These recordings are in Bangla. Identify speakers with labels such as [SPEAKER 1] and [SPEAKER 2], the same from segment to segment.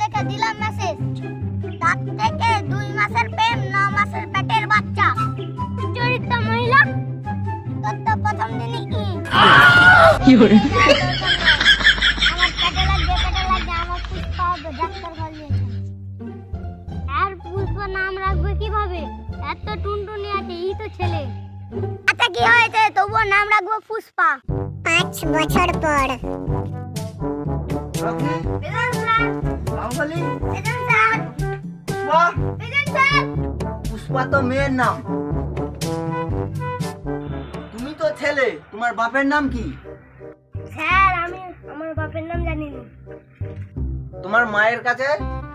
[SPEAKER 1] দেখে দিলাম মেসেজ তার থেকে দুই মাসের প্রেম ন মাসের পেটের বাচ্চা। চরিত্র মহিলা তোর তো প্রথম দিনই কি আমার পেটে লাগবে পেটে লাগবে আমার পুষ্পা হবে ডাক্তার বলিয়েছে। আর পুষ্পা নাম রাখবে কীভাবে? এত টুনটুনি আছে এই তো ছেলে। আচ্ছা কি হয়েছে? তবুও নাম রাখব পুষ্পা পাঁচ বছর পর।
[SPEAKER 2] বাহুবলী পুষ্পা তো মেয়ের নাম। তুমি তো ছেলে তোমার বাপের নাম কি?
[SPEAKER 1] স্যার আমি আমার বাপের নাম জানি না।
[SPEAKER 2] তোমার মায়ের কাছে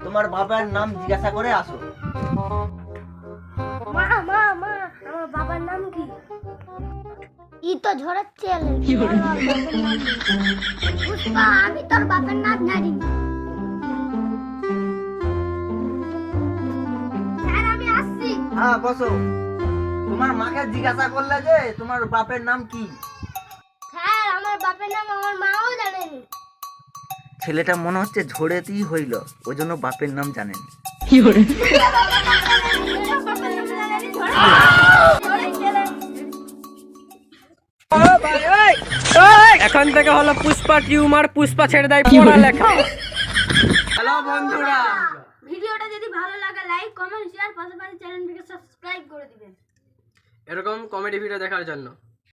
[SPEAKER 2] তোমার বাবার নাম জিজ্ঞাসা করে আসো।
[SPEAKER 1] মা মা মা আমার বাবার নাম কি? ই তো ঝরাচ্ছে পুষ্পা আমি তোর বাপের নাম জানি
[SPEAKER 2] হ্যাঁ বসো। তোমার মাকে জিজ্ঞাসা করলে যে তোমার বাপের নাম কি?
[SPEAKER 1] স্যার আমার বাপের নাম আমার মাও জানেনি।
[SPEAKER 2] ছেলেটা মনে হচ্ছে ঝড়েতেই হইল ওই জন্য বাপের নাম জানেন।
[SPEAKER 3] এখন থেকে হলো পুষ্পা টিউমার পুষ্পা ছেড়ে দেয় পড়ালেখা।
[SPEAKER 2] হ্যালো বন্ধুরা
[SPEAKER 1] ভিডিওটা যদি ভালো লাগে লাইক কমেন্ট শেয়ার পাশাপাশি চ্যানেলটিকে সাবস্ক্রাইব করে দিবেন।
[SPEAKER 3] এরকম কমেডি ভিডিও দেখার জন্য।